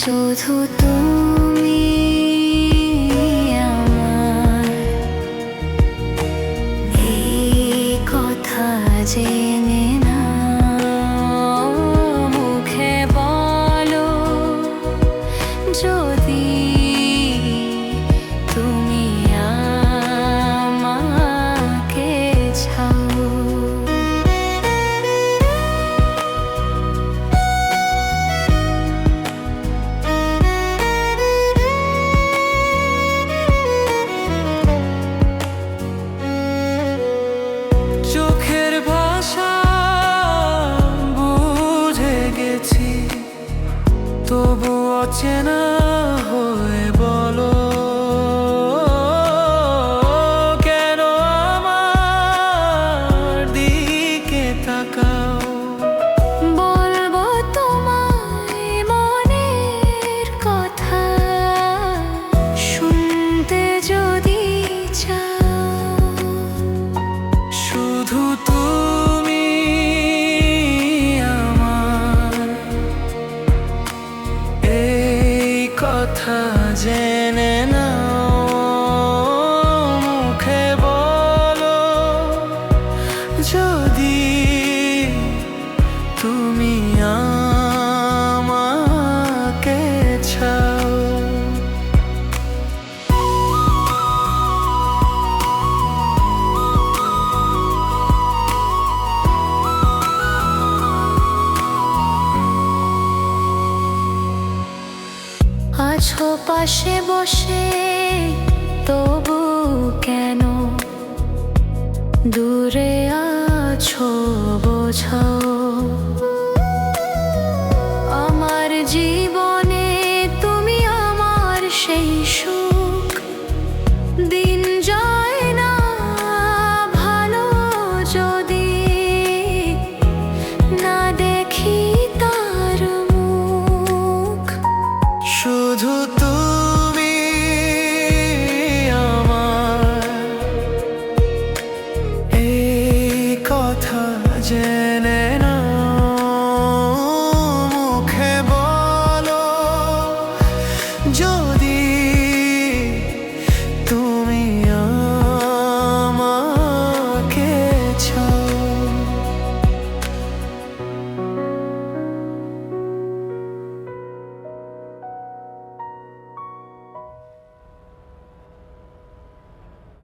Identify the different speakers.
Speaker 1: শুধু তুমি আমার। এই কথা জেনে চেনা কথা
Speaker 2: জেনে
Speaker 1: না পাশে বসে তবু কেন? দূরে আছো বোঝাও। আমার জীবনে তুমি আমার সেই সুখ।
Speaker 2: দিয়ে